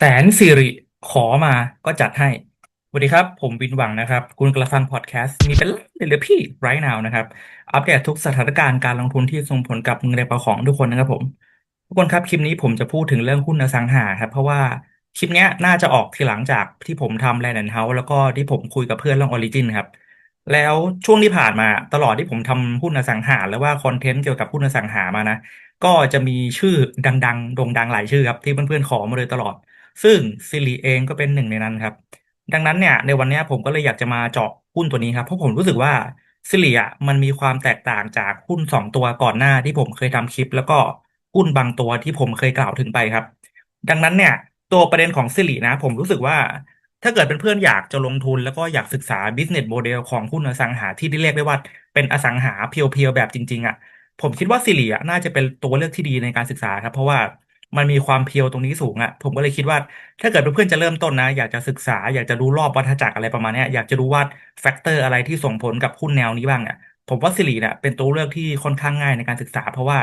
แสนสิริขอมาก็จัดให้สวัสดีครับ ผมวินหวังนะครับ คุณกำลังฟังพอดแคสต์มีเป็นเลยหรือพี่ right now นะครับ อัปเดตทุกสถานการณ์การลงทุนที่ส่งผลกับเงินในกระเป๋าของทุกคนนะครับผม ทุกคนครับ คลิปนี้ผมจะพูดถึงเรื่องหุ้นอสังหาครับ เพราะว่าคลิปนี้น่าจะออกทีหลังจากที่ผมทำ Land and House แล้วก็ที่ผมคุยกับเพื่อนเรื่อง Origin ครับ แล้วช่วงที่ผ่านมาตลอดที่ผมทำหุ้นอสังหา แล้วว่าคอนเทนต์เกี่ยวกับหุ้นอสังหามานะก็จะมีชื่อดังๆโด่งดังหลายชื่อครับที่เพื่อนๆขอมาโดยตลอด ซึ่งซิริเองก็เป็นหนึ่งในนั้นครับ ดังนั้นเนี่ย ในวันนี้ผมก็เลยอยากจะมาเจาะหุ้นตัวนี้ครับ เพราะผมรู้สึกว่าซิริอะมันมีความแตกต่างจากหุ้นสองตัวก่อนหน้าที่ผมเคยทำคลิป แล้วก็หุ้นบางตัวที่ผมเคยกล่าวถึงไปครับ ดังนั้นเนี่ย ตัวประเด็นของซิรินะ ผมรู้สึกว่าถ้าเกิดเป็นเพื่อนอยากจะลงทุนแล้วก็อยากศึกษา business model ของหุ้นอสังหาที่เรียกได้ว่า เป็นอสังหาเพียวๆแบบจริงๆอะผมคิดว่าซิริอะน่าจะเป็นตัวเลือกที่ดีในการศึกษาครับ เพราะว่า มันมีความเพียวตรงนี้สูงอะ ผมก็เลยคิดว่า ถ้าเกิดเพื่อนๆจะเริ่มต้นนะ อยากจะศึกษา อยากจะรู้รอบวัฏจักรอะไรประมาณนี้อยากจะรู้ว่าแฟกเตอร์อะไรที่ส่งผลกับหุ้นแนวนี้บ้างเนี่ยผมว่าสิริเนี่ยเป็นตัวเลือกที่ค่อนข้างง่ายในการศึกษา เพราะว่า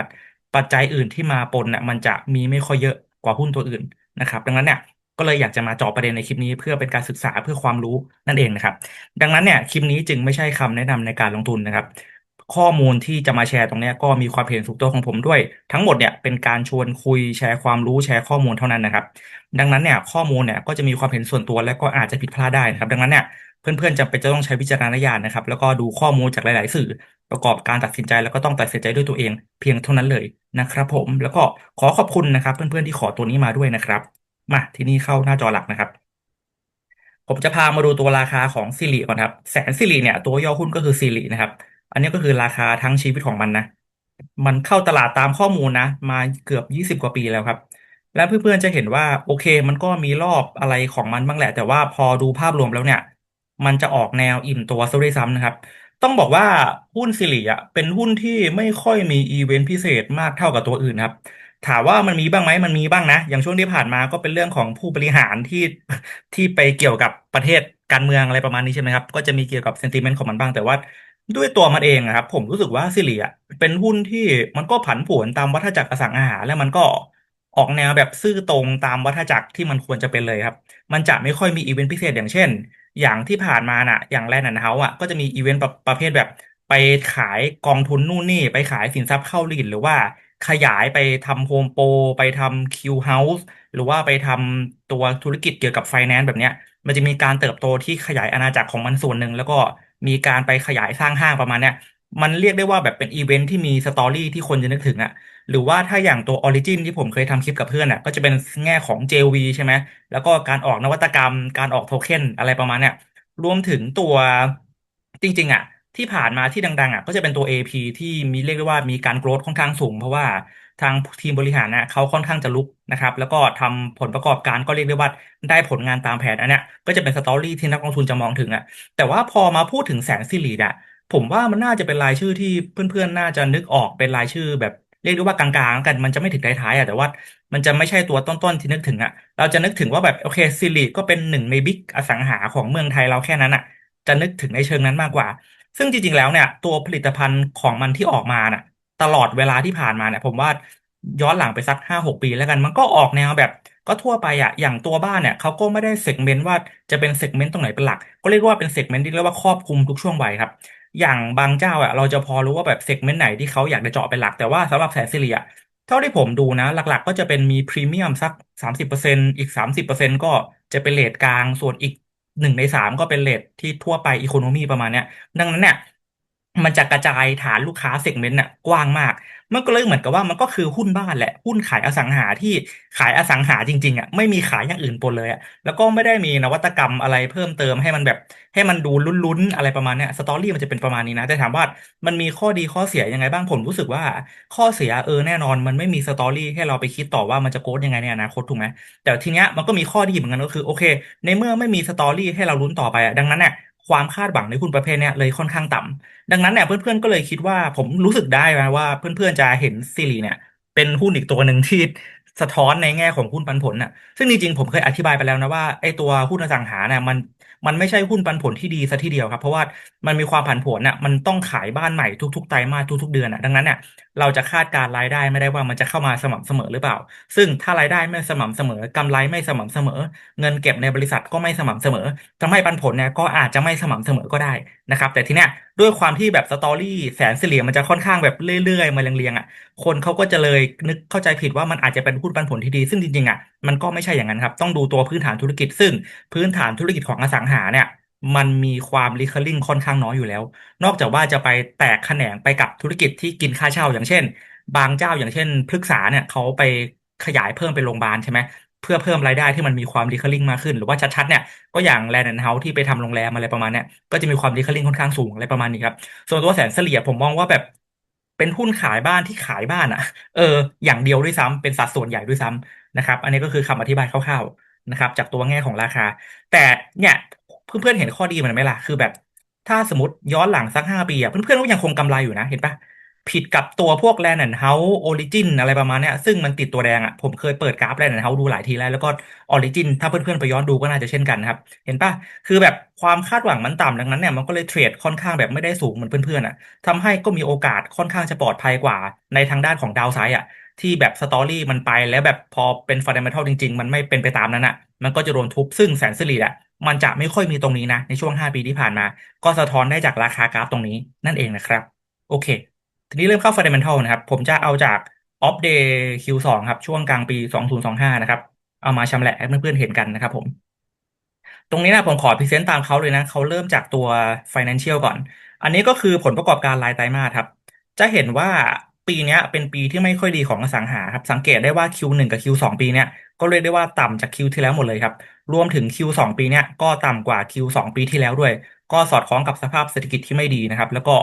ปัจจัยอื่นที่มาปนเนี่ยมันจะมีไม่ค่อยเยอะกว่าหุ้นตัวอื่นนะครับ ดังนั้นเนี่ยก็เลยอยากจะมาเจาะประเด็นในคลิปนี้เพื่อเป็นการศึกษาเพื่อความรู้นั่นเองนะครับ ดังนั้นเนี่ยคลิปนี้จึงไม่ใช่คำแนะนำในการลงทุนนะครับ ข้อมูลที่จะมาแชร์ตรงนี้ก็มีความเห็นส่วนตัวของผมด้วย ทั้งหมดเนี่ยเป็นการชวนคุยแชร์ความรู้แชร์ข้อมูลเท่านั้นนะครับ ดังนั้นเนี่ยข้อมูลเนี่ยก็จะมีความเห็นส่วนตัวและก็อาจจะผิดพลาดได้นะครับ ดังนั้นเนี่ยเพื่อนๆจำเป็นจะต้องใช้วิจารณญาณนะครับ แล้วก็ดูข้อมูลจากหลาย ๆ สื่อ ประกอบการตัดสินใจแล้วก็ต้องตัดสินใจด้วยตัวเอง เพียงเท่านั้นเลยนะครับผมแล้วก็ขอขอบคุณนะครับ เพื่อนๆที่ขอตัวนี้มาด้วยนะครับ มาที่นี้เข้าหน้าจอหลักนะครับผมจะพามาดูตัวราคาของซิริก่อนครับแสนซิริเนี่ยตัวย่อหุ้นก็คือซิรินะครับ อันนี้ก็คือราคาทั้งชีวิตของมันนะ มันเข้าตลาดตามข้อมูลนะ มาเกือบยี่สิบกว่าปีแล้วครับ แล้วเพื่อนๆจะเห็นว่าโอเค มันก็มีรอบอะไรของมันบ้างแหละ แต่ว่าพอดูภาพรวมแล้วเนี่ย มันจะออกแนวอิ่มตัวซะด้วยซ้ำนะครับ ต้องบอกว่าหุ้นซิริอะเป็นหุ้นที่ไม่ค่อยมีอีเวนต์พิเศษมากเท่ากับตัวอื่นครับถามว่ามันมีบ้างไหมมันมีบ้างนะ อย่างช่วงที่ผ่านมาก็เป็นเรื่องของผู้บริหารที่ที่ไปเกี่ยวกับประเทศการเมืองอะไรประมาณนี้ใช่ไหมครับ ก็จะมีเกี่ยวกับเซนติเมนต์ของมันบ้างแต่ว่า ด้วยตัวมันเองอะครับ ผมรู้สึกว่าซิริอะเป็นหุ้นที่มันก็ผันผวนตามวัฏจักรอสังหา แล้วมันก็ออกแนวแบบซื่อตรงตามวัฏจักรที่มันควรจะเป็นเลยครับ มันจะไม่ค่อยมีอีเวนต์พิเศษอย่างเช่น อย่างที่ผ่านมาน่ะ อย่างแลนด์แอนด์เฮาส์อะก็จะมีอีเวนต์ประประเภทแบบไปขายกองทุนนู่นนี่ ไปขายสินทรัพย์เข้ารีดหรือว่าขยายไปทำโฮมโปรไปทำคิวเฮาส์หรือว่าไปทำตัวธุรกิจเกี่ยวกับไฟแนนซ์แบบเนี้ย มันจะมีการเติบโตที่ขยายอาณาจักรของมันส่วนหนึ่งแล้วก็ มีการไปขยายสร้างห้างประมาณเนี้ยมันเรียกได้ว่าแบบเป็นอีเวนท์ที่มีสตอรี่ที่คนจะนึกถึงอะหรือว่าถ้าอย่างตัว Origin ที่ผมเคยทำคลิปกับเพื่อนอะก็จะเป็นแง่ของ JV ใช่ไหมแล้วก็การออกนวัตกรรม การออกโทเค็นอะไรประมาณเนี้ยรวมถึงตัวจริง ๆอะที่ผ่านมาที่ดังๆอะก็จะเป็นตัว AP ที่มีเรียกได้ว่ามีการโกรธค่อนข้างสูง เพราะว่า ทางทีมบริหารนะเขาค่อนข้างจะลุกนะครับ แล้วก็ทำผลประกอบการก็เรียกได้ว่าได้ผลงานตามแผนอันเนี้ยก็จะเป็นสตอรี่ที่นักลงทุนจะมองถึงอะแต่ว่าพอมาพูดถึงแสนสิริอะผมว่ามันน่าจะเป็นรายชื่อที่เพื่อนๆ น่าจะนึกออกเป็นรายชื่อแบบเรียกได้ว่ากลางๆกันมันจะไม่ถึงท้ายๆอะแต่ว่ามันจะไม่ใช่ตัวต้นๆที่นึกถึงอะเราจะนึกถึงว่าแบบโอเคสิริก็เป็นหนึ่งในบิ๊กอสังหาของเมืองไทยเราแค่นั้นอะจะนึกถึงในเชิงนั้นมากกว่า ซึ่งจริงๆแล้วเนี่ยตัวผลิตภัณฑ์ของมันที่ออกมาน่ะ ตลอดเวลาที่ผ่านมาเนี่ยผมว่าย้อนหลังไปสักห้าหกปีแล้วกัน มันก็ออกแนวแบบก็ทั่วไปอะอย่างตัวบ้านเนี่ยเขาก็ไม่ได้เซกเมนต์ว่าจะเป็นเซกเมนต์ตรงไหนเป็นหลัก ก็เรียกว่าเป็นเซกเมนต์ที่เรียกว่าครอบคลุมทุกช่วงวัยครับ อย่างบางเจ้าอะเราจะพอรู้ว่าแบบเซกเมนต์ไหนที่เขาอยากจะเจาะเป็นหลัก แต่ว่าสำหรับแสนสิริอะเท่าที่ผมดูนะ หลักๆ ก็จะเป็นมีพรีเมียมสักสามสิบเปอร์เซ็นต์อีกสามสิบเปอร์เซ็นต์ก็จะเป็นเรทกลางส่วนอีกหนึ่งในสามก็เป็นเรทที่ทั่วไปอีโคโนมีประมาณเนี้ย ดังนั้นเนี่ย มันจะกระจายฐานลูกค้าเซกเมนต์น่ะกว้างมาก มันก็เลยเหมือนกับว่ามันก็คือหุ้นบ้านแหละ หุ้นขายอสังหาที่ขายอสังหาจริงๆอะไม่มีขายอย่างอื่นปนเลยอะแล้วก็ไม่ได้มีนวัตกรรมอะไรเพิ่มเติมให้มันแบบให้มันดูลุ้นๆอะไรประมาณเนี้ยสตอรี่มันจะเป็นประมาณนี้นะแต่ถามว่ามันมีข้อดีข้อเสียยังไงบ้างผมรู้สึกว่า ข้อเสียเออแน่นอน มันไม่มีสตอรี่ให้เราไปคิดต่อว่ามันจะโกดยังไงในอนาคตถูกไหมแต่ทีเนี้ยมันก็มีข้อดีเหมือนกันก็คือโอเค ในเมื่อไม่มีสตอรี่ให้เราลุ้นต่อไปอะดังนั้นเนี่ย ความคาดหวังในหุ้นประเภทเนี้ยเลยค่อนข้างต่ำดังนั้นเนี่ยเพื่อนๆก็เลยคิดว่าผมรู้สึกได้นะว่าเพื่อนๆจะเห็นซีรีเนี่ย เป็นหุ้นอีกตัวหนึ่งที่สะท้อนในแง่ของหุ้นปันผลน่ะ ซึ่งจริงๆผมเคยอธิบายไปแล้วนะว่าไอ้ตัวหุ้นอสังหาเนี่ยมัน มันไม่ใช่หุ้นปันผลที่ดีซะทีเดียวครับ เพราะว่ามันมีความผันผวนน่ะมันต้องขายบ้านใหม่ทุกๆไตรมาสทุกๆเดือนน่ะดังนั้นเนี่ยเราจะคาดการรายได้ไม่ได้ว่ามันจะเข้ามาสม่ำเสมอหรือเปล่า ซึ่งถ้ารายได้ไม่สม่ำเสมอกำไรไม่สม่ำเสมอ เงินเก็บในบริษัทก็ไม่สม่ำเสมอทำให้ปันผลเนี่ยก็อาจจะไม่สม่ำเสมอก็ได้นะครับ แต่ทีเนี้ยด้วยความที่แบบสตอรี่แสนเสียมันจะค่อนข้างแบบเรื่อยๆมาเรียงๆอะคนเขาก็จะเลยนึกเข้าใจผิดว่ามันอาจจะเป็นหุ้นปันผลที่ดี ซึ่งจริงๆอะ มันก็ไม่ใช่อย่างนั้นครับ ต้องดูตัวพื้นฐานธุรกิจ ซึ่งพื้นฐานธุรกิจของอสังหาเนี่ย มันมีความ recurring ค่อนข้างน้อยอยู่แล้ว นอกจากว่าจะไปแตกแขนงไปกับธุรกิจที่กินค่าเช่า อย่างเช่น บางเจ้าอย่างเช่นพฤกษาเนี่ยเขาไปขยายเพิ่มเป็นโรงพยาบาลใช่ไหมเพื่อเพิ่มรายได้ที่มันมีความ recurring มากขึ้น หรือว่าชัดๆเนี่ยก็อย่างแลนด์แอนด์เฮาส์ที่ไปทำโรงแรมอะไรประมาณเนี้ยก็จะมีความ recurring ค่อนข้างสูงอะไรประมาณนี้ครับส่วนตัวแสนเฉลี่ยผมมองว่าแบบเป็นหุ้นขายบ้านที่ขายบ้านอะ เออ อย่างเดียวด้วยซ้ำเป็นสัดส่วนใหญ่ด้วยซ้ำ นะครับ อันนี้ก็คือคำอธิบายคร่าวๆนะครับ จากตัวแง่ของราคา แต่เนี่ยเพื่อนๆเห็นข้อดีมันไหมล่ะคือแบบ ถ้าสมมติย้อนหลังสักห้าปีอะเพื่อนๆก็ยังคงกำไรอยู่นะเห็นปะผิดกับตัวพวก Land and House Origin อะไรประมาณเนี้ยซึ่งมันติดตัวแดงอะผมเคยเปิดกราฟ Land and House ดูหลายทีแล้ว แล้วก็ Origin ถ้าเพื่อนๆไปย้อนดูก็น่าจะเช่นกันครับ เห็นปะคือแบบความคาดหวังมันต่ำดังนั้นเนี่ยมันก็เลยเทรดค่อนข้างแบบไม่ได้สูงเหมือนเพื่อนๆอะทำให้ก็มีโอกาสค่อนข้างจะปลอดภัยกว่าในทางด้านของดาวไซด์อะ ที่แบบสตอรี่มันไปแล้วแบบพอเป็นฟันเดเมนทัลจริง ๆ มันไม่เป็นไปตามนั้นอะ มันก็จะโดนทุบซึ่งแสนสิริอะมันจะไม่ค่อยมีตรงนี้นะ ในช่วง 5 ปีที่ผ่านมา ก็สะท้อนได้จากราคากราฟตรงนี้นั่นเองนะครับ โอเค ทีนี้เริ่มเข้า fundamental นะครับ ผมจะเอาจาก off day Q2 ครับ ช่วงกลางปี 2025 นะครับ เอามาชำแหละให้เพื่อนๆเห็นกันนะครับผม ตรงนี้นะผมขอพรีเซนต์ตามเขาเลยนะ เขาเริ่มจากตัว financial ก่อน อันนี้ก็คือผลประกอบการรายไตรมาสครับ จะเห็นว่า ปีนี้เป็นปีที่ไม่ค่อยดีของอสังหาครับ สังเกตได้ว่า Q1 กับ Q2 ปีเนี้ยก็เรียกได้ว่าต่ำจาก Q ที่แล้วหมดเลยครับ รวมถึง Q2 ปีเนี้ยก็ต่ำกว่า Q2 ปีที่แล้วด้วย ก็สอดคล้องกับสภาพเศรษฐกิจที่ไม่ดีนะครับ แล้วก็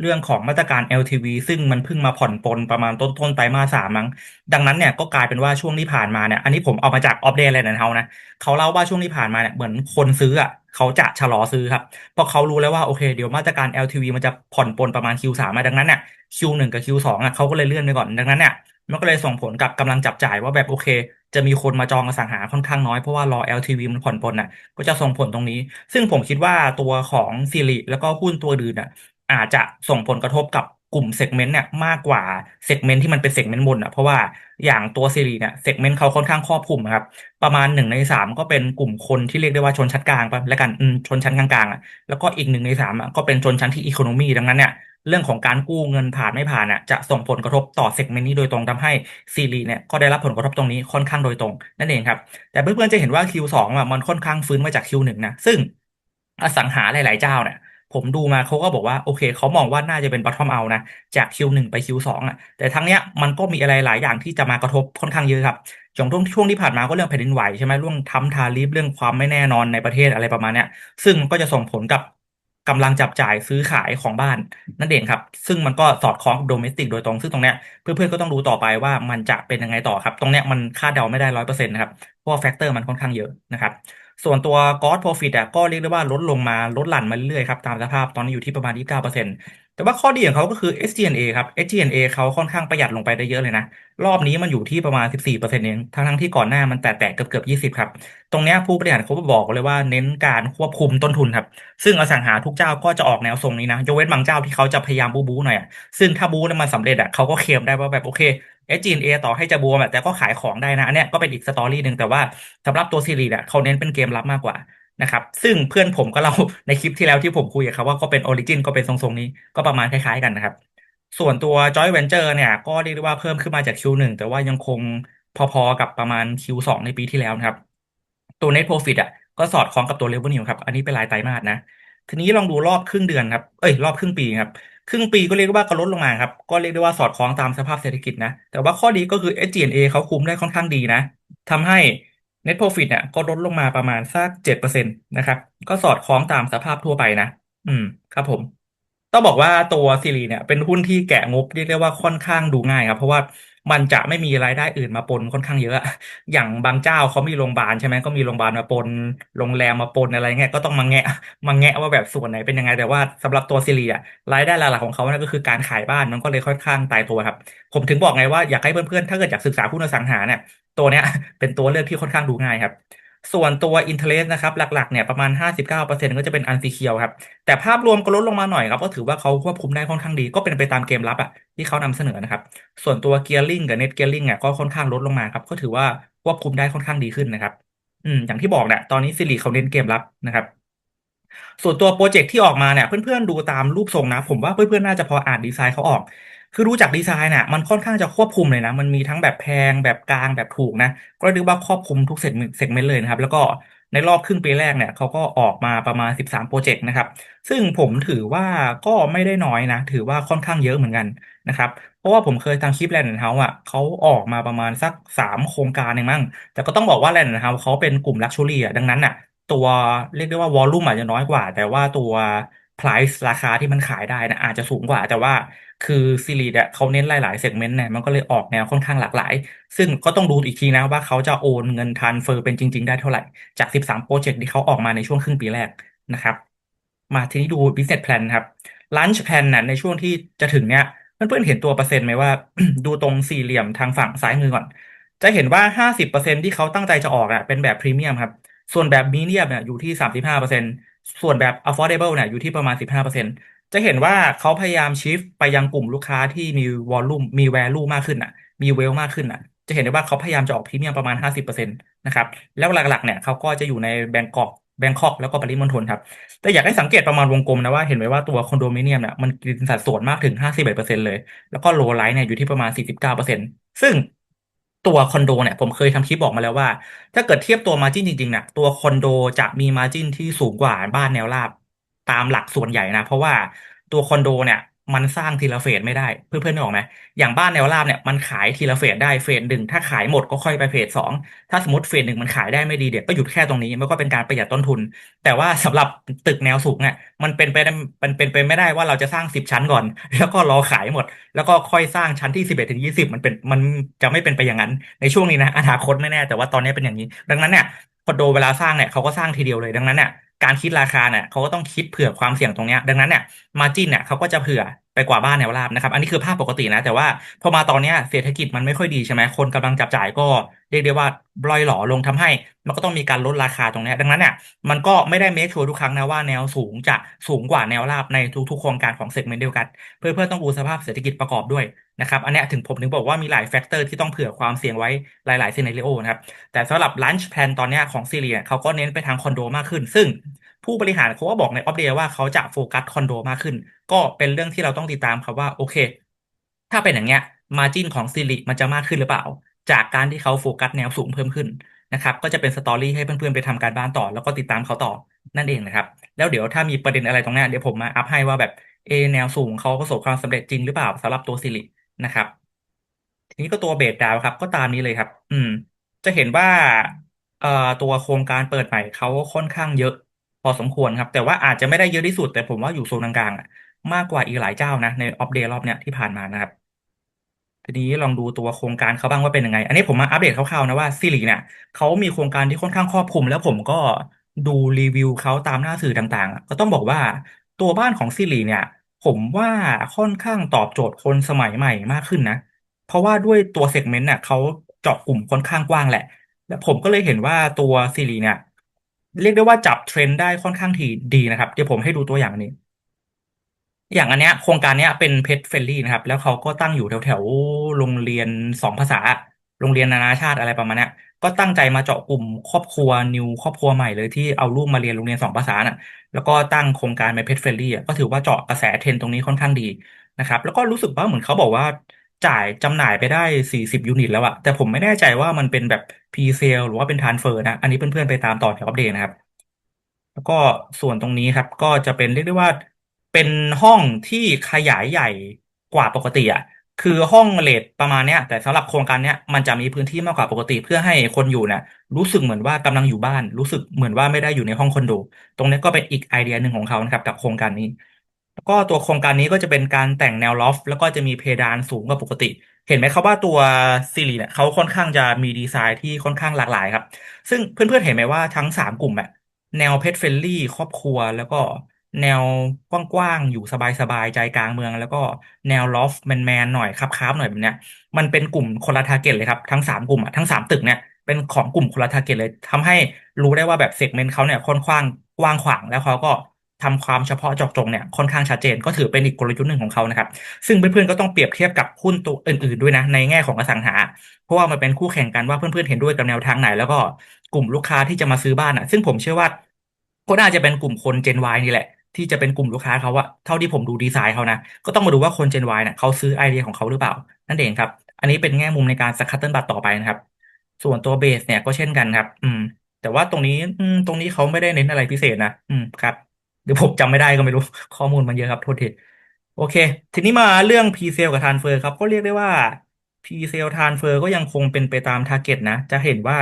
เรื่องของมาตรการ LTV ซึ่งมันเพิ่งมาผ่อนปลนประมาณต้นต้นไตรมาสสามมั้ง ดังนั้นเนี่ยก็กลายเป็นว่าช่วงที่ผ่านมาเนี่ย อันนี้ผมเอามาจากออฟเดย์เลยนะเฮานะ เขาเล่าว่าช่วงที่ผ่านมาเนี่ยเหมือนคนซื้ออะ เขาจะชะลอซื้อครับ เพราะเขารู้แล้วว่าโอเคเดี๋ยวมาตรการ LTV มันจะผ่อนปลนประมาณ Q3 มาดังนั้นเนี่ย Q1 กับ Q2 อะเขาก็เลยเลื่อนไปก่อนดังนั้นเนี่ยมันก็เลยส่งผลกับกำลังจับจ่ายว่าแบบโอเค จะมีคนมาจองอสังหาค่อนข้างน้อย เพราะว่ารอ LTV มันผ่อนปลนอะก็จะส่งผลตรงนี้ ซึ่งผมคิดว่าตัวของซีรีแล้วก็หุ้นตัวอื่นอะอาจจะส่งผลกระทบกับ กลุ่มเซกเมนต์เนี่ยมากกว่าเซกเมนต์ที่มันเป็นเซกเมนต์บนอะเพราะว่าอย่างตัวซีรีเนี่ยเซกเมนต์เขาค่อนข้างครอบคลุมครับ ประมาณหนึ่งในสามก็เป็นกลุ่มคนที่เรียกได้ว่าชนชั้นกลางไปแล้วกันอืมชนชั้นกลางๆอะแล้วก็อีกหนึ่งในสามอะก็เป็นชนชั้นที่อีโคโนมีดังนั้นเนี่ยเรื่องของการกู้เงินผ่านไม่ผ่านอะจะส่งผลกระทบต่อเซกเมนต์นี้โดยตรงทำให้ซีรีเนี่ยก็ได้รับผลกระทบตรงนี้ค่อนข้างโดยตรงนั่นเองครับแต่เพื่อนๆจะเห็นว่า Q2 อะมันค่อนข้างฟื้นมาจาก Q1 นะซึ่งอสังหาหลาย ๆ เจ้าเนี่ย ผมดูมาเขาก็บอกว่าโอเคเขามองว่าน่าจะเป็น bottom out นะ จาก Q1 ไป Q2 อะ แต่ทั้งเนี้ยมันก็มีอะไรหลายอย่างที่จะมากระทบค่อนข้างเยอะครับอย่างช่วงช่วงที่ผ่านมาก็เรื่องแผ่นดินไหวใช่ไหมเรื่องทำทาริฟเรื่องความไม่แน่นอนในประเทศอะไรประมาณเนี้ย ซึ่งมันก็จะส่งผลกับกำลังจับจ่ายซื้อขายของบ้านนั่นเองครับ ซึ่งมันก็สอดคล้องกับโดเมสติกโดยตรง ซึ่งตรงเนี้ยเพื่อนๆก็ต้องดูต่อไปว่ามันจะเป็นยังไงต่อครับ ตรงเนี้ยมันคาดเดาไม่ได้ร้อยเปอร์เซ็นต์นะครับ เพราะว่าแฟกเตอร์มันค่อนข้างเยอะนะครับ ส่วนตัว gross profit อะก็เรียกได้ว่าลดลงมาลดหลั่นมาเรื่อยๆครับตามสภาพตอนนี้อยู่ที่ประมาณ 29% แต่ว่าข้อดีของเขาก็คือ SG&A ครับ SG&A เขาค่อนข้างประหยัดลงไปได้เยอะเลยนะ รอบนี้มันอยู่ที่ประมาณ 14%เองทั้งๆที่ก่อนหน้ามันแตะๆเกือบๆ20 ครับ ตรงนี้ผู้บริหารเขาบอกเลยว่าเน้นการควบคุมต้นทุนครับ ซึ่งอสังหาทุกเจ้าก็จะออกแนวทรงนี้นะ ยกเว้นบางเจ้าที่เขาจะพยายามบูบูหน่อยอะซึ่งถ้าบูแล้วมันสำเร็จอะเขาก็เคลมได้ว่าแบบโอเค SG&A ต่อให้จะบวมแต่ก็ขายของได้นะอันเนี้ยก็เป็นอีกสตอรี่หนึ่งแต่ว่าสำหรับตัวซีรีส์เนี่ยเขาเน้นเป็นเกมรับมากกว่า นะครับ ซึ่งเพื่อนผมก็เล่าในคลิปที่แล้วที่ผมคุยกับเขาว่าก็เป็นออริจินก็เป็นทรงๆนี้ก็ประมาณคล้ายๆกันนะครับ ส่วนตัว Joint Venture เนี่ย ก็เรียกได้ว่าเพิ่มขึ้นมาจาก Q1 แต่ว่ายังคงพอๆกับประมาณ Q2 ในปีที่แล้วนะครับ ตัว Net Profit อะก็สอดคล้องกับตัว Revenue ครับ อันนี้เป็นรายไตรมาสนะ ทีนี้ลองดูรอบครึ่งเดือนครับเอ้ยรอบครึ่งปีครับครึ่งปีก็เรียกได้ว่าก็ลดลงมาครับ ก็เรียกได้ว่าสอดคล้องตามสภาพเศรษฐกิจนะ แต่ว่าข้อดีก็คือ SG&A เขาคุมได้ค่อนข้างดีนะทำให้ Net Profit เนี่ยก็ลดลงมาประมาณสักเจ็ดเปอร์เซ็นต์นะครับ ก็สอดคล้องตามสภาพทั่วไปนะ อืม ครับผม ต้องบอกว่าตัวซีรีเนี่ยเป็นหุ้นที่แกะงบเรียกได้ว่าค่อนข้างดูง่ายครับ เพราะว่า มันจะไม่มีรายได้อื่นมาปนค่อนข้างเยอะ อย่างบางเจ้าเขามีโรงพยาบาลใช่ไหมก็มีโรงพยาบาลมาปนโรงแรมมาปนอะไรเงี้ยก็ต้องมาแงะมาแงะว่าแบบส่วนไหนเป็นยังไงแต่ว่าสำหรับตัวซีรีอะรายได้หลักๆของเขานั่นก็คือการขายบ้านมันก็เลยค่อนข้างตายตัวครับ ผมถึงบอกไงว่าอยากให้เพื่อนๆถ้าเกิดอยากศึกษาหุ้นอสังหาเนี่ยตัวเนี้ยเป็นตัวเลือกที่ค่อนข้างดูง่ายครับ ส่วนตัว interest นะครับ หลักๆ เนี่ยประมาณ 59%ก็จะเป็น unsecured ครับ แต่ภาพรวมก็ลดลงมาหน่อยครับ ก็ถือว่าเขาควบคุมได้ค่อนข้างดี ก็เป็นไปตามเกมลับอะที่เขานำเสนอนะครับ ส่วนตัว gearing กับ net gearing อะก็ค่อนข้างลดลงมาครับ ก็ถือว่าควบคุมได้ค่อนข้างดีขึ้นนะครับ อืม อย่างที่บอกเนี่ยตอนนี้ซิริเขาเน้นเกมลับนะครับส่วนตัวโปรเจกต์ที่ออกมาเนี่ยเพื่อนๆดูตามรูปทรงนะ ผมว่าเพื่อนๆน่าจะพออ่านดีไซน์เขาออก คือดูจากดีไซน์น่ะมันค่อนข้างจะควบคุมเลยนะ มันมีทั้งแบบแพงแบบกลางแบบถูกนะ ก็เรียกว่าครอบคลุมทุกเซกเมนต์เซกเมนต์เลยนะครับ แล้วก็ในรอบครึ่งปีแรกเนี่ยเขาก็ออกมาประมาณ 13 โปรเจกต์นะครับ ซึ่งผมถือว่าก็ไม่ได้น้อยนะ ถือว่าค่อนข้างเยอะเหมือนกันนะครับ เพราะว่าผมเคยทำคลิปแลนด์เฮาส์อะเขาออกมาประมาณสักสามโครงการเองมั้ง แต่ก็ต้องบอกว่าแลนด์เฮาส์เขาเป็นกลุ่มลักชัวรี่อะ ดังนั้นอะ ตัวเรียกได้ว่าวอลลุ่มอาจจะน้อยกว่า แต่ว่าตัว price ราคาที่มันขายได้นะอาจจะสูงกว่า แต่ว่าคือซีรีส์เนี่ยเขาเน้นหลาย ๆ เซกเมนต์เนี่ยมันก็เลยออกแนวค่อนข้างหลากหลาย ซึ่งก็ต้องดูอีกทีนะว่าเขาจะโอนเงินทรานเฟอร์เป็นจริง ๆ ได้เท่าไหร่ จาก 13 โปรเจกต์ที่เขาออกมาในช่วงครึ่งปีแรกนะครับ มาทีนี้ดู business plan ครับ lunch plan นะในช่วงที่จะถึงเนี่ยเพื่อนๆเห็นตัวเปอร์เซ็นต์ไหมว่า ดูตรงสี่เหลี่ยมทางฝั่งซ้ายมือก่อน จะเห็นว่า 50%ที่เขาตั้งใจจะออกอะเป็นแบบพรีเมียมครับ ส่วนแบบมีเดียมเนี่ยอยู่ที่35%ส่วนแบบ affordable เนี่ยอยู่ที่ประมาณ15%จะเห็นว่าเขาพยายามชิฟไปยังกลุ่มลูกค้าที่มีวอลลุ่มมีแวลูมากขึ้นอะ มีเวลมากขึ้นอะ จะเห็นได้ว่าเขาพยายามจะออกพรีเมียมประมาณ50%นะครับแล้วหลักๆเนี่ยเขาก็จะอยู่ในแบงกอกแบงคอกแล้วก็ปริมณฑลครับ แต่อยากให้สังเกตประมาณวงกลมนะว่าเห็นไหมว่าตัวคอนโดมิเนียมเนี่ยมันกินสัดส่วนมากถึง 51%เลย แล้วก็โลไลท์เนี่ยอยู่ที่ประมาณ 49%ซึ่ง ตัวคอนโดเนี่ยผมเคยทำคลิปบอกมาแล้วว่า ถ้าเกิดเทียบตัวมาจิ้นจริงๆเนี่ยตัวคอนโดจะมีมาจิ้นที่สูงกว่าบ้านแนวราบตามหลักส่วนใหญ่นะ เพราะว่าตัวคอนโดเนี่ย มันสร้างทีละเฟสไม่ได้ เพื่อนๆนึกออกไหมอย่างบ้านแนวราบเนี่ยมันขายทีละเฟสได้เฟสหนึ่งถ้าขายหมดก็ค่อยไปเฟสสองถ้าสมมติเฟสหนึ่งมันขายได้ไม่ดีเดี๋ยวก็หยุดแค่ตรงนี้มันก็เป็นการประหยัดต้นทุน แต่ว่าสำหรับตึกแนวสูงอะมันเป็นไปได้มันเป็นไปไม่ได้ว่าเราจะสร้างสิบชั้นก่อน แล้วก็รอขายหมด แล้วก็ค่อยสร้างชั้นที่สิบเอ็ดถึงยี่สิบมันเป็นมันจะไม่เป็นไปอย่างนั้น ในช่วงนี้นะอนาคตไม่แน่แต่ว่าตอนนี้เป็นอย่างนี้ ดังนั้นเนี่ยคอนโดเวลาสร้างเนี่ยเขาก็สร้างทีเดียวเลยดังนั้นเนี่ย การคิดราคาเนี่ยเขาก็ต้องคิดเผื่อความเสี่ยงตรงเนี้ยดังนั้นเนี่ยมาจินเนี่ยเขาก็จะเผื่อ ไปกว่าบ้านแนวราบนะครับ อันนี้คือภาพปกตินะ แต่ว่าพอมาตอนนี้เศรษฐกิจมันไม่ค่อยดีใช่ไหมคนกำลังจับจ่ายก็เรียกได้ว่าบลอยหลอลงทำให้ มันก็ต้องมีการลดราคาตรงนี้ ดังนั้นเนี่ยมันก็ไม่ได้เมคชัวร์ทุกครั้งนะว่าแนวสูงจะสูงกว่าแนวราบในทุกๆ โครงการของเซกเมนต์เดียวกัน เพื่อเพื่อต้องดูสภาพเศรษฐกิจประกอบด้วยนะครับ อันนี้ถึงผมถึงบอกว่ามีหลายแฟกเตอร์ที่ต้องเผื่อความเสี่ยงไว้หลายๆซีนาริโอนะครับ แต่สำหรับลันช์แพลนตอนนี้ของซีเรียเขาก็เน้นไปทางคอนโดมากขึ้น ซึ่ง ผู้บริหารเขาก็บอกในอัปเดตว่าเขาจะโฟกัสคอนโดมากขึ้น ก็เป็นเรื่องที่เราต้องติดตามครับว่าโอเค ถ้าเป็นอย่างเงี้ยมาจินของซีรีมันจะมากขึ้นหรือเปล่า จากการที่เขาโฟกัสแนวสูงเพิ่มขึ้นนะครับก็จะเป็นสตอรี่ให้เพื่อนๆไปทำการบ้านต่อ แล้วก็ติดตามเขาต่อนั่นเองนะครับ แล้วเดี๋ยวถ้ามีประเด็นอะไรตรงนี้เดี๋ยวผมมาอัพให้ว่าแบบเอแนวสูงเขาประสบความสำเร็จจริงหรือเปล่าสำหรับตัวซิลินะครับทีนี้ก็ตัวเบสดาวครับ ก็ตามนี้เลยครับ อืม จะเห็นว่าเอ่อตัวโครงการเปิดใหม่เขาค่อนข้างเยอะ พอสมควรครับ แต่ว่าอาจจะไม่ได้เยอะที่สุด แต่ผมว่าอยู่โซนกลางๆอะมากกว่าอีกหลายเจ้านะ ในอัปเดตรอบเนี้ยที่ผ่านมานะครับ ทีนี้ลองดูตัวโครงการเขาบ้างว่าเป็นยังไง อันนี้ผมมาอัปเดตคร่าวๆนะว่าซิริเนี่ยเขามีโครงการที่ค่อนข้างครอบคลุม แล้วผมก็ดูรีวิวเขาตามหน้าสื่อต่างๆ ก็ต้องบอกว่าตัวบ้านของซิริเนี่ย ผมว่าค่อนข้างตอบโจทย์คนสมัยใหม่มากขึ้นนะ เพราะว่าด้วยตัวเซกเมนต์เนี่ยเขาเจาะกลุ่มค่อนข้างกว้างแหละ แล้วผมก็เลยเห็นว่าตัวซิริเนี่ย เรียกได้ว่าจับเทรนด์ได้ค่อนข้างทีดีนะครับ เดี๋ยวผมให้ดูตัวอย่างนี้ อย่างอันเนี้ย โครงการเนี้ยเป็นเพ t เฟ r นลี่นะครับ แล้วเขาก็ตั้งอยู่แถวแถวโรงเรียนสองภาษา โรงเรียนนานาชาติอะไรประมาณเนี้ยก็ตั้งใจมาเจาะกลุ่มครอบครัวนิวครอบครัวใหม่เลยที่เอาลูกมาเรียนโรงเรียนสองภาษาน่ะ แล้วก็ตั้งโครงการเป็นเพ t เฟ r นลี่อะก็ถือว่าเจาะกระแสเทรนด์ตรงนี้ค่อนข้างดีนะครับ แล้วก็รู้สึกว่าเหมือนเขาบอกว่า จ่ายจำหน่ายไปได้สี่สิบยูนิตแล้วอะแต่ผมไม่แน่ใจว่ามันเป็นแบบพรีเซลหรือว่าเป็นทรานเฟอร์นะ อันนี้เพื่อนๆไปตามต่อแถวอัปเดตนะครับ แล้วก็ส่วนตรงนี้ครับ ก็จะเป็นเรียกได้ว่าเป็นห้องที่ขยายใหญ่กว่าปกติอะคือห้องเรทประมาณเนี้ย แต่สำหรับโครงการเนี้ยมันจะมีพื้นที่มากกว่าปกติ เพื่อให้คนอยู่เนี่ยรู้สึกเหมือนว่ากำลังอยู่บ้าน รู้สึกเหมือนว่าไม่ได้อยู่ในห้องคอนโด ตรงนี้ก็เป็นอีกไอเดียหนึ่งของเขานะครับกับโครงการนี้ ก็ตัวโครงการนี้ก็จะเป็นการแต่งแนวลอฟแล้วก็จะมีเพดานสูงกว่าปกติ เห็นไหมครับว่าตัวซีรีเนี่ยเขาค่อนข้างจะมีดีไซน์ที่ค่อนข้างหลากหลายครับ ซึ่งเพื่อนๆเห็นไหมว่าทั้งสามกลุ่มอะแนวเพ t เฟรนลี่ครอบครัว แล้วก็แนวกว้างๆ อยู่สบายๆ ใจกลางเมือง แล้วก็แนวลอฟแมนๆ หน่อยครับๆหน่อยแบบเนี้ยมันเป็นกลุ่มคนละทาร์เก็ตเลยครับ ทั้งสามกลุ่มอะทั้งสามตึกเนี่ยเป็นของกลุ่มคนละทาร์เก็ตเลยทำให้รู้ได้ว่าแบบเซกเมนต์เขาเนี่ยค่อนข้างกว้างขวางแล้วเขาก็ ทำความเฉพาะเจาะจงเนี่ยค่อนข้างชัดเจนก็ถือเป็นอีกกลยุทธ์หนึ่งของเขานะครับ ซึ่งเพื่อนๆก็ต้องเปรียบเทียบกับหุ้นตัวอื่นๆด้วยนะ ในแง่ของอสังหา เพราะว่ามันเป็นคู่แข่งกันว่าเพื่อนๆเห็นด้วยกับแนวทางไหน แล้วก็กลุ่มลูกค้าที่จะมาซื้อบ้านอะ ซึ่งผมเชื่อว่าก็น่าจะเป็นกลุ่มคน Gen Y นี่แหละ ที่จะเป็นกลุ่มลูกค้าเขาอะเท่าที่ผมดูดีไซน์เขานะก็ต้องมาดูว่าคน Gen Y เนี่ยเขาซื้อไอเดียของเขาหรือเปล่า นั่นเองครับ อันนี้เป็นแง่มุมในการสคัตเติลบัตต่อไปนะครับ ส่วนตัวเบสเนี่ยก็เช่นกันครับ อืม แต่ว่าตรงนี้ตรงนี้เขาไม่ได้เน้นอะไรพิเศษนะอืมครับ เดี๋ยวผมจำไม่ได้ก็ไม่รู้ข้อมูลมันเยอะครับโทษทีโอเค ทีนี้มาเรื่อง P-Sale กับ Transfer ครับ ก็เรียกได้ว่า P-Sale Transfer ก็ยังคงเป็นไปตาม Target นะ จะเห็นว่า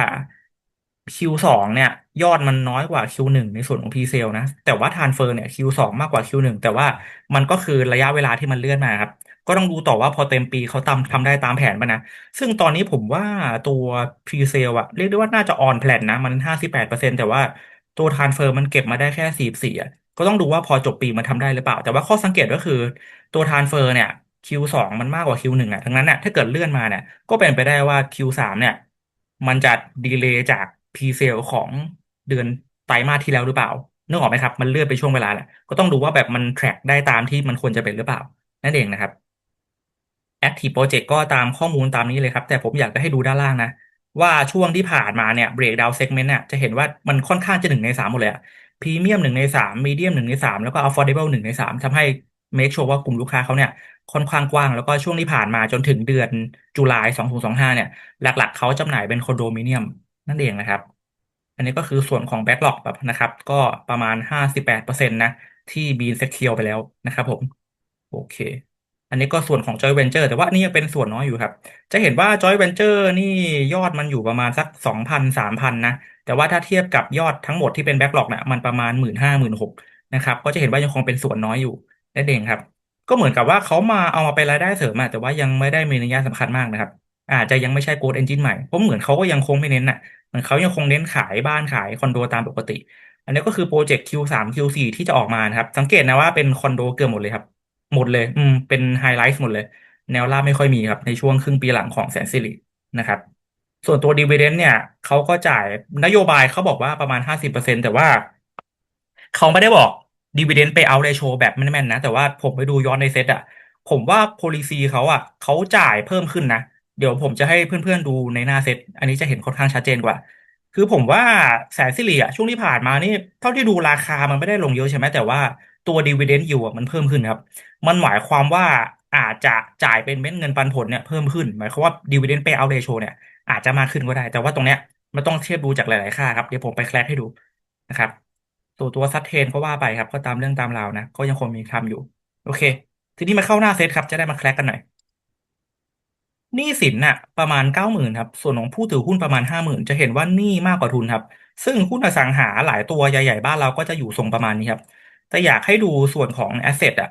Q2 เนี่ย ยอดมันน้อยกว่า Q1 ในส่วนของ P-Sale นะ แต่ว่า Transfer เนี่ย Q2 มากกว่า Q1 แต่ว่ามันก็คือระยะเวลาที่มันเลื่อนมาครับ ก็ต้องดูต่อว่าพอเต็มปีเขาทำทำได้ตามแผนป่ะนะ ซึ่งตอนนี้ผมว่าตัว Pre-Sale อะเรียกได้ว่าน่าจะ on plan นะ มัน 58%แต่ว่าตัว Transfer มันเก็บมาได้แค่ 44อะ ก็ต้องดูว่าพอจบปีมันทำได้หรือเปล่า แต่ว่าข้อสังเกตก็คือตัวทานเฟอร์เนี่ย Q2 มันมากกว่า Q1 อะทั้งนั้นเนี่ยถ้าเกิดเลื่อนมาเนี่ย ก็เป็นไปได้ว่า Q3 เนี่ย มันจะดีเลย์จาก P-sale ของเดือนไตรมาสที่แล้วหรือเปล่านึกออกไหมครับ มันเลื่อนไปช่วงเวลาแหละก็ต้องดูว่าแบบมัน track ได้ตามที่มันควรจะเป็นหรือเปล่า นั่นเองนะครับ Active Project ก็ตามข้อมูลตามนี้เลยครับ แต่ผมอยากจะให้ดูด้านล่างนะ ว่าช่วงที่ผ่านมาเนี่ย breakdown segment เนี่ยจะเห็นว่ามันค่อนข้างจะหนึ่งในสามหมดเลยอะ พรีเมียมหนึ่งในสามมีเดียมหนึ่งในสามแล้วก็ affordable หนึ่งในสามทำให้ make sure ว่ากลุ่มลูกค้าเขาเนี่ยค่อนข้างกว้าง แล้วก็ช่วงที่ผ่านมาจนถึงเดือนจุลาสองศูนย์สองห้าเนี่ย หลักๆ เขาจำหน่ายเป็นคอนโดมิเนียมนั่นเองนะครับ อันนี้ก็คือส่วนของแบ็กหลอกแบบนะครับ ก็ประมาณห้าสิบแปดเปอร์เซ็นต์นะ ที่ being secure ไปแล้วนะครับผม โอเค อันนี้ก็ส่วนของ Joint Venture แต่ว่านี่ยังเป็นส่วนน้อยอยู่ครับ จะเห็นว่า Joint Venture นี่ยอดมันอยู่ประมาณสักสองพันสามพันนะ แต่ว่าถ้าเทียบกับยอดทั้งหมดที่เป็นแบ็กหลอกเนี่ยมันประมาณหมื่นห้าหมื่นหกนะครับ ก็จะเห็นว่ายังคงเป็นส่วนน้อยอยู่นั่นเองครับ ก็เหมือนกับว่าเขามาเอามาเป็นรายได้เสริมอะแต่ว่ายังไม่ได้มีนัยสำคัญมากนะครับ อาจจะยังไม่ใช่ growth engine ใหม่เพราะเหมือนเขาก็ยังคงไม่เน้นน่ะเหมือนเขายังคงเน้นขายบ้านขายคอนโดตามปกติ อันนี้ก็คือโปรเจกต์ Q3 Q4 ที่จะออกมานะครับ สังเกตนะว่าเป็นคอนโดเกือบหมดเลยครับ หมดเลย อืม เป็นไฮไลท์หมดเลย แนวราบไม่ค่อยมีครับ ในช่วงครึ่งปีหลังของแสนสิรินะครับ ส่วนตัวดีเวเดนเนี่ย เขาก็จ่ายนโยบายเขาบอกว่าประมาณห้าสิบเปอร์เซ็นแต่ว่า เขาไม่ได้บอกดีเวเดนไปเอาเรโชแบบแม่นๆนะ แต่ว่าผมไปดูย้อนในเซตอะผมว่า policy เขาอะเขาจ่ายเพิ่มขึ้นนะ เดี๋ยวผมจะให้เพื่อนๆดูในหน้าเซต อันนี้จะเห็นค่อนข้างชัดเจนกว่า คือผมว่าแสนสิริอะช่วงที่ผ่านมานี่ เท่าที่ดูราคามันไม่ได้ลงเยอะใช่ไหมแต่ว่าตัวดีเวเดนอยู่อะมันเพิ่มขึ้นครับ มันหมายความว่าอาจจะจ่ายเป็นเม็ดเงินปันผลเนี่ยเพิ่มขึ้น หมายความว่าดีเวเดน payout ratio เนี่ยอาจจะมากขึ้นก็ได้ แต่ว่าตรงเนี้ยมันต้องเทียบดูจากหลาย ๆ ค่าครับ เดี๋ยวผมไปแคลกให้ดูนะครับ ตัวตัวซัดเทนก็ว่าไปครับ ก็ตามเรื่องตามราวนะ ก็ยังคงมีทำอยู่ โอเค ทีนี้มาเข้าหน้าเซตครับ จะได้มาแคลกกันหน่อย หนี้สินน่ะประมาณเก้าหมื่นครับ ส่วนของผู้ถือหุ้นประมาณห้าหมื่นจะเห็นว่าหนี้มากกว่าทุนครับ ซึ่งหุ้นอสังหาหลายตัวใหญ่ๆบ้านเราก็จะอยู่ทรงประมาณนี้ครับ แต่อยากให้ดูส่วนของแอสเซทอะ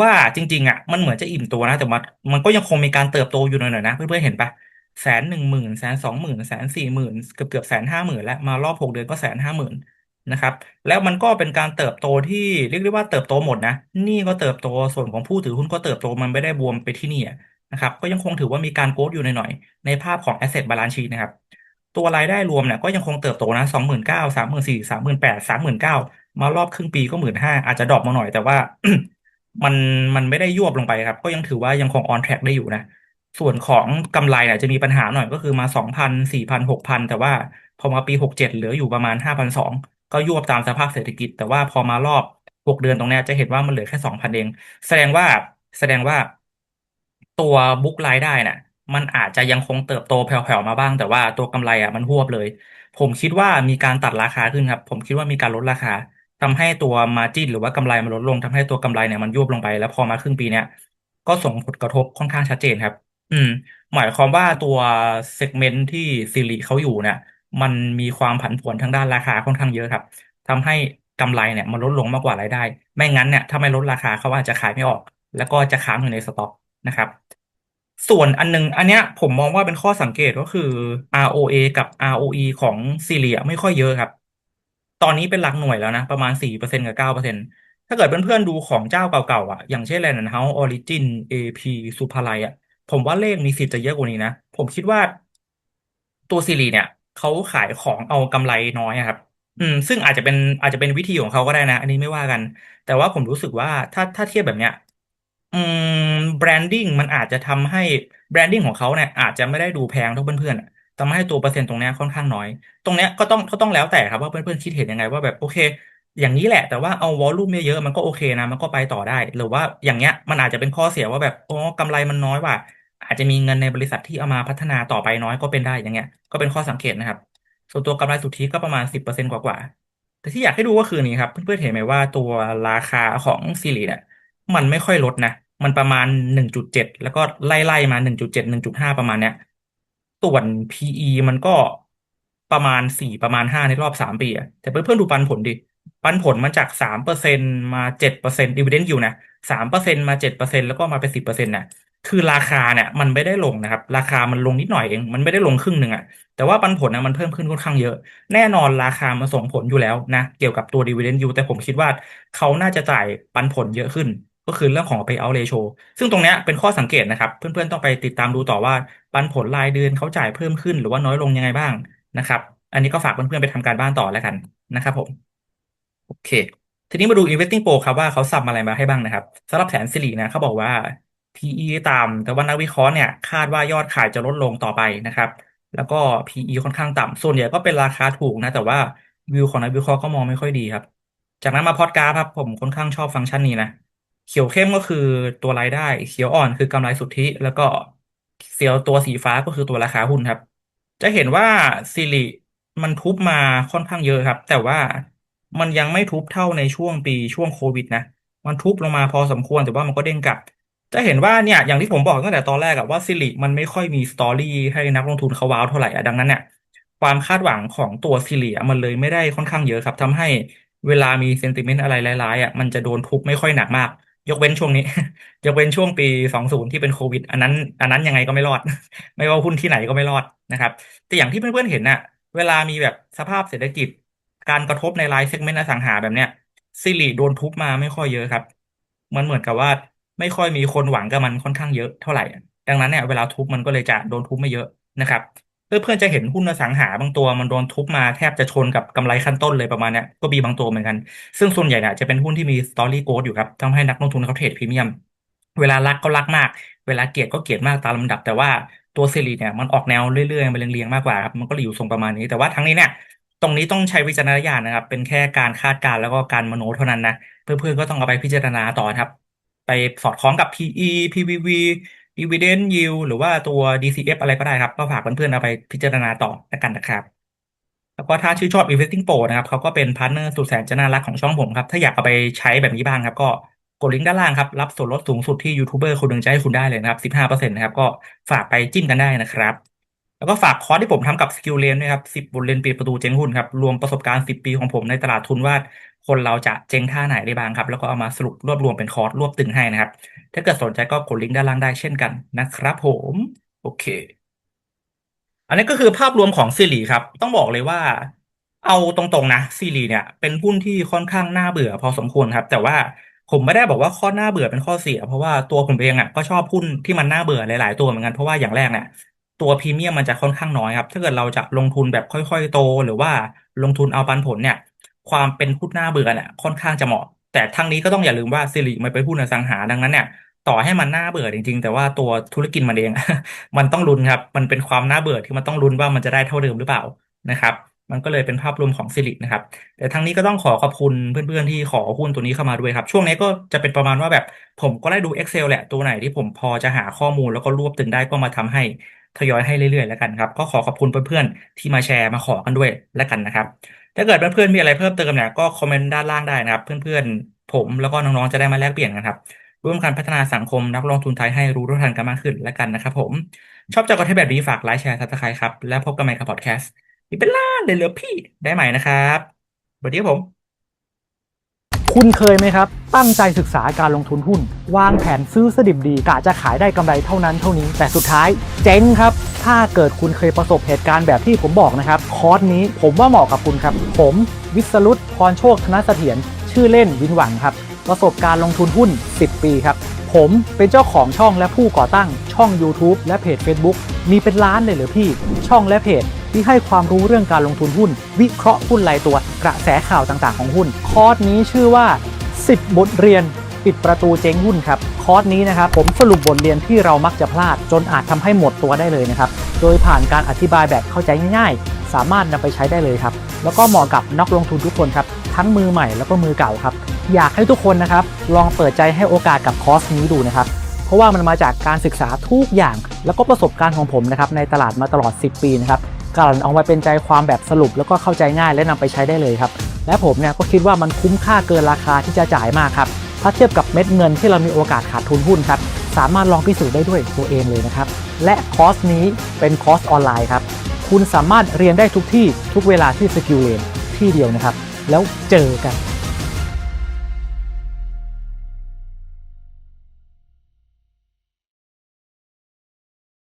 ว่าจริงๆอะมันเหมือนจะอิ่มตัวนะ แต่มันมันก็ยังคงมีการเติบโตอยู่หน่อยๆนะ เพื่อนๆเห็นปะแสนหนึ่งหมื่นแสนสองหมื่นแสนสี่หมื่นเกือบเกือบแสนห้าหมื่นแล้วมารอบหกเดือนก็แสนห้าหมื่นนะครับแล้วมันก็เป็นการเติบโตที่เรียกได้ว่าเติบโตหมดนะนี้ก็เติบโตส่วนของผู้ถือหุ้นก็เติบโตมันไม่ได้บวมไปที่นี่อะ นะครับก็ยังคงถือว่ามีการโกรธอยู่หน่อยๆในภาพของ Asset Balance Sheet นะครับตัวรายได้รวมเนี่ยก็ยังคงเติบโตนะสองหมื่นเก้าสามหมื่นสี่สามหมื่นแปดสามหมื่นเก้ามารอบครึ่งปีก็หมื่นห้าอาจจะดรอปมาหน่อยแต่ว่ามันมันไม่ได้ยวบลงไปครับ ก็ยังถือว่ายังคง on track ได้อยู่นะ ส่วนของกำไรเนี่ยจะมีปัญหาหน่อยก็คือมาสองพันสี่พันหกพันแต่ว่าพอมาปีหกเจ็ดเหลืออยู่ประมาณห้าพันสองก็ยวบตามสภาพเศรษฐกิจ แต่ว่าพอมารอบหกเดือนตรงนี้จะเห็นว่ามันเหลือแค่สองพันเอง แสดงว่าแสดงว่า ตัวบุ๊กรายได้น่ะ มันอาจจะยังคงเติบโตแผ่วๆมาบ้าง แต่ว่าตัวกำไรอะมันหวบเลย ผมคิดว่ามีการตัดราคาขึ้นครับ ผมคิดว่ามีการลดราคาทำให้ตัวมาจินหรือว่ากำไรมันลดลงทำให้ตัวกำไรเนี่ยมันยุบลงไป แล้วพอมาครึ่งปีเนี้ยก็ส่งผลกระทบค่อนข้างชัดเจนครับ อืม หมายความว่าตัวเซกเมนต์ที่ซิริเขาอยู่เนี่ยมันมีความผันผวนทางด้านราคาค่อนข้างเยอะครับทำให้กำไรเนี่ยมันลดลงมากกว่ารายได้ ไม่งั้นเนี่ยถ้าไม่ลดราคาเขาอาจจะขายไม่ออก แล้วก็จะค้างอยู่ในสต็อก นะครับ ส่วนอันนึง อันเนี้ยผมมองว่าเป็นข้อสังเกตก็คือ ROA กับ ROE ของซีเรียไม่ค่อยเยอะครับ ตอนนี้เป็นหลักหน่วยแล้วนะ ประมาณ4%กับ9%ถ้าเกิดเพื่อนๆดูของเจ้าเก่าๆอะ อย่างเช่น Land House Origin AP สุภาลัยอะ ผมว่าเลขมีสิทธิ์จะเยอะกว่านี้นะ ผมคิดว่า ตัวซีรีเนี่ยเขาขายของเอากำไรน้อยครับ อืม ซึ่งอาจจะเป็นอาจจะเป็นวิธีของเขาก็ได้นะ อันนี้ไม่ว่ากัน แต่ว่าผมรู้สึกว่าถ้าถ้าเทียบแบบเนี้ย อืมแบรนดิ้งมันอาจจะทำให้แบรนดิ้งของเขาเนี่ยอาจจะไม่ได้ดูแพงเท่าเพื่อนๆอะทำให้ตัวเปอร์เซ็นต์ตรงเนี้ยค่อนข้างน้อย ตรงเนี้ยก็ต้องก็ต้องแล้วแต่ครับว่าเพื่อนๆคิดเห็นยังไงว่าแบบโอเค อย่างนี้แหละแต่ว่าเอาวอลลุ่มเยอะๆมันก็โอเคนะมันก็ไปต่อได้ หรือว่าอย่างเงี้ยมันอาจจะเป็นข้อเสียว่าแบบโอ้กำไรมันน้อยว่ะอาจจะมีเงินในบริษัทที่เอามาพัฒนาต่อไปน้อยก็เป็นได้อย่างเงี้ย ก็เป็นข้อสังเกตนะครับ ส่วนตัวกำไรสุทธิก็ประมาณสิบเปอร์เซ็นต์กว่าๆแต่ที่อยากให้ดูก็คือนี้ครับเพื่อนๆเห็นไหมว่าตัวราคาของซีรีส์เนี่ยมันไม่ค่อยลดนะ มันประมาณหนึ่งจุดเจ็ดแล้วก็ไล่ไล่มาหนึ่งจุดเจ็ดหนึ่งจุดห้าประมาณเนี้ยส่วน PE มันก็ประมาณสี่ประมาณห้าในรอบสามปีอะแต่เพื่อนเพื่อนดูปันผลดิปันผลมันจากสามเปอร์เซ็นต์มาเจ็ดเปอร์เซ็นต์ดิวเดนด์อยิวนะสามเปอร์เซ็นต์มาเจ็ดเปอร์เซ็นต์แล้วก็มาเป็นสิบเปอร์เซ็นต์นะคือราคาเนี่ยมันไม่ได้ลงนะครับ ราคามันลงนิดหน่อยเอง มันไม่ได้ลงครึ่งหนึ่งอะแต่ว่าปันผลนะมันเพิ่มขึ้นค่อนข้างเยอะ แน่นอนราคามันส่งผลอยู่แล้วนะ เกี่ยวกับตัวดิวเดนด์ยิวแต่ผมคิดว่าเขาน่าจะจ่ายปันผลเยอะขึ้น ก็คือเรื่องของ payout ratio ซึ่งตรงนี้เป็นข้อสังเกตนะครับ เพื่อนๆต้องไปติดตามดูต่อว่าปันผลรายเดือนเขาจ่ายเพิ่มขึ้นหรือว่าน้อยลงยังไงบ้างนะครับ อันนี้ก็ฝากเพื่อนๆไปทำการบ้านต่อแล้วกันนะครับผมโอเค ทีนี้มาดู Investing Pro ครับว่าเขาสับอะไรมาให้บ้างนะครับสำหรับแผนสิรินะเขาบอกว่า PE ต่ำแต่ว่านักวิเคราะห์เนี่ยคาดว่ายอดขายจะลดลงต่อไปนะครับ แล้วก็ PE ค่อนข้างต่ำส่วนใหญ่ก็เป็นราคาถูกนะ แต่ว่าวิวของนักวิเคราะห์ก็มองไม่ค่อยดีครับ จากนั้นมาพอร์ตกราฟครับผมค่อนข้างชอบฟังก์ชันนี้นะ เขียวเข้มก็คือตัวรายได้ เขียวอ่อนคือกำไรสุทธิ แล้วก็เสียวตัวสีฟ้าก็คือตัวราคาหุ้นครับ จะเห็นว่าสิริมันทุบมาค่อนข้างเยอะครับ แต่ว่ามันยังไม่ทุบเท่าในช่วงปีช่วงโควิดนะ มันทุบลงมาพอสมควรแต่ว่ามันก็เด้งกลับ จะเห็นว่าเนี่ยอย่างที่ผมบอกตั้งแต่ตอนแรกอะว่าสิริมันไม่ค่อยมีสตอรี่ให้นักลงทุนเขาว้าวเท่าไหร่อะดังนั้นเนี่ยความคาดหวังของตัวสิริมันเลยไม่ได้ค่อนข้างเยอะครับทำให้เวลามีเซนติเมนต์อะไรร้ายๆอะมันจะโดนทุบไม่ค่อยหนักมาก ยกเว้นช่วงนี้ ยกเว้นช่วงปีสองศูนย์ที่เป็นโควิด อันนั้น อันนั้นยังไงก็ไม่รอด ไม่ว่าหุ้นที่ไหนก็ไม่รอดนะครับ แต่อย่างที่เพื่อนๆเห็นน่ะ เวลามีแบบสภาพเศรษฐกิจ การกระทบในรายเซกเมนต์อสังหาแบบเนี้ยซิริโดนทุบมาไม่ค่อยเยอะครับ มันเหมือนกับว่าไม่ค่อยมีคนหวังกับมันค่อนข้างเยอะเท่าไหร่ ดังนั้นเนี่ยเวลาทุบมันก็เลยจะโดนทุบไม่เยอะนะครับ เพื่อนๆจะเห็นหุ้นอสังหาบางตัวมันโดนทุบมาแทบจะชนกับกำไรขั้นต้นเลยประมาณนี้ก็มีบางตัวเหมือนกัน ซึ่งส่วนใหญ่เนี่ยจะเป็นหุ้นที่มีสตอรี่โก w อยู่ครับทำให้นักลงทุนเขาเทรดพรีเมียม เวลารักก็รักมาก เวลาเกลียดก็เกลียดมากตามลำดับ แต่ว่าตัวซีรีส์เนี่ยมันออกแนวเรื่อยๆมันเรียงๆมากกว่าครับมันก็เลยอยู่ทรงประมาณนี้ แต่ว่าทั้งนี้เนี่ยตรงนี้ต้องใช้วิจารณญาณนะครับ เป็นแค่การคาดการณ์แล้วก็การมโนเท่านั้นนะเพื่อนๆก็ต้องเอาไปพิจารณาต่อครับ ไปสอดคล้องกับ PE PBV Dividend Yield หรือว่าตัว DCF อะไรก็ได้ครับ ก็ฝากเพื่อนๆเอาไปพิจารณาต่อแล้วกันนะครับ แล้วก็ถ้าชื่นชอบ Investing Pro นะครับเขาก็เป็นพาร์ทเนอร์สุดแสนจะน่ารักของช่องผมครับ ถ้าอยากเอาไปใช้แบบนี้บ้างครับ ก็กดลิงก์ด้านล่างครับ รับส่วนลดสูงสุดที่ยูทูบเบอร์คนหนึ่งจะให้คุณได้เลยนะครับสิบห้าเปอร์เซ็นต์นะครับ ก็ฝากไปจิ้มกันได้นะครับ แล้วก็ฝากคอร์สที่ผมทำกับสกิลเลนด้วยครับสิบบทเรียนปิดประตูเจ๊งหุ้นครับ รวมประสบการณ์สิบปีของผมในตลาดทุนว่าคนเราจะเจ๊งท่าไหนได้บ้างครับ แล้วก็เอามาสรุปรวบรวมเป็นคอร์สรวบตึงให้นะครับ ถ้าเกิดสนใจก็กดลิงก์ด้านล่างได้เช่นกันนะครับผมโอเค อันนี้ก็คือภาพรวมของซีรีส์ครับ ต้องบอกเลยว่า เอาตรงๆนะซีรีส์เนี่ย เป็นหุ้นที่ค่อนข้างน่าเบื่อพอสมควรครับ แต่ว่าผมไม่ได้บอกว่าข้อน่าเบื่อเป็นข้อเสีย เพราะว่าตัวผมเองอะก็ชอบหุ้นที่มันน่าเบื่อหลาย ๆ ตัวเหมือนกันเพราะว่าอย่างแรกเนี่ย ตัวพรีเมียมมันจะค่อนข้างน้อยครับ ถ้าเกิดเราจะลงทุนแบบค่อยๆ โต หรือว่าลงทุนเอาปันผลเนี่ย ความเป็นหุ้นน่าเบื่อเนี่ยค่อนข้างจะเหมาะ แต่ทั้งนี้ก็ต้องอย่าลืมว่าซีรีส์มันเป็นหุ้นอสังหาดังนั้นเนี่ยต่อให้มันน่าเบื่อจริง ๆ แต่ว่าตัวธุรกิจมันเอง มันต้องลุ้นครับ มันเป็นความน่าเบื่อที่มันต้องลุ้นว่ามันจะได้เท่าเดิมหรือเปล่านะครับ มันก็เลยเป็นภาพรวมของซิลินะครับ แต่ทั้งนี้ก็ต้องขอขอบคุณเพื่อนๆที่ขอหุ้นตัวนี้เข้ามาด้วยครับ ช่วงนี้ก็จะเป็นประมาณว่าแบบผมก็ได้ดู Excel แหละตัวไหนที่ผมพอจะหาข้อมูลแล้วก็รวบตึงได้ก็มาทำให้ ทยอยให้เรื่อยๆแล้วกันครับ ก็ขอขอบคุณเพื่อนๆที่มาแชร์มาขอกันด้วยแล้วกันนะครับ ถ้าเกิดเพื่อนๆมีอะไรเพิ่มเติมเนี่ยก็คอมเมนต์ด้านล่างได้นะครับ เพื่อนๆผมแล้วก็น้องๆจะได้มาแลกเปลี่ยนกันครับร่วมกันพัฒนาสังคมนักลงทุนไทยให้รู้เท่าทันกันมากขึ้นแล้วกันนะครับผมชอบจากคอนเทแบบนี้ฝากไลค์แชร์ซับสไครต์ครับแล้วพบกันใหม่กับพอดแคสต์นี่เป็นล้านเลยเหลือพี่ได้ใหม่นะครับสวัสดีครับผม คุณเคยไหมครับ ตั้งใจศึกษาการลงทุนหุ้น วางแผนซื้อสดิบดีกะจะขายได้กำไรเท่านั้นเท่านี้ แต่สุดท้ายเจ๊งครับ ถ้าเกิดคุณเคยประสบเหตุการณ์แบบที่ผมบอกนะครับ คอร์สนี้ผมว่าเหมาะกับคุณครับ ผมวิศรุตพรโชคธนเสถียรชื่อเล่นวินหวังครับ ประสบการณ์ลงทุนหุ้น 10 ปีครับ ผมเป็นเจ้าของช่องและผู้ก่อตั้งช่อง YouTube และเพจ Facebook มีเป็นล้านเลยเหรือพี่ ช่องและเพจ ที่ให้ความรู้เรื่องการลงทุนหุ้น วิเคราะห์หุ้นรายตัว กระแสข่าวต่างๆของหุ้น คอร์สนี้ชื่อว่า 10 บทเรียน ปิดประตูเจ๊งหุ้นครับ คอร์สนี้นะครับผมสรุปบทเรียนที่เรามักจะพลาด จนอาจทำให้หมดตัวได้เลยนะครับ โดยผ่านการอธิบายแบบเข้าใจง่ายๆ สามารถนำไปใช้ได้เลยครับ แล้วก็เหมาะกับนักลงทุนทุกคนครับ ทั้งมือใหม่แล้วก็มือเก่าครับ อยากให้ทุกคนนะครับลองเปิดใจให้โอกาสกับคอร์สนี้ดูนะครับเพราะว่ามันมาจากการศึกษาทุกอย่าง แล้วก็ประสบการณ์ของผมนะครับในตลาดมาตลอด 10 ปีนะครับ การเอามาเป็นใจความแบบสรุปแล้วก็เข้าใจง่ายและนำไปใช้ได้เลยครับ และผมเนี่ยก็คิดว่ามันคุ้มค่าเกินราคาที่จะจ่ายมากครับถ้าเทียบกับเม็ดเงินที่เรามีโอกาสขาดทุนหุ้นครับสามารถลองพิสูจน์ได้ด้วยตัวเองเลยนะครับ และคอร์สนี้เป็นคอร์สออนไลน์ครับ คุณสามารถเรียนได้ทุกที่ทุกเวลาที่สกิลเลนที่เดียวนะครับ แล้วเจอกัน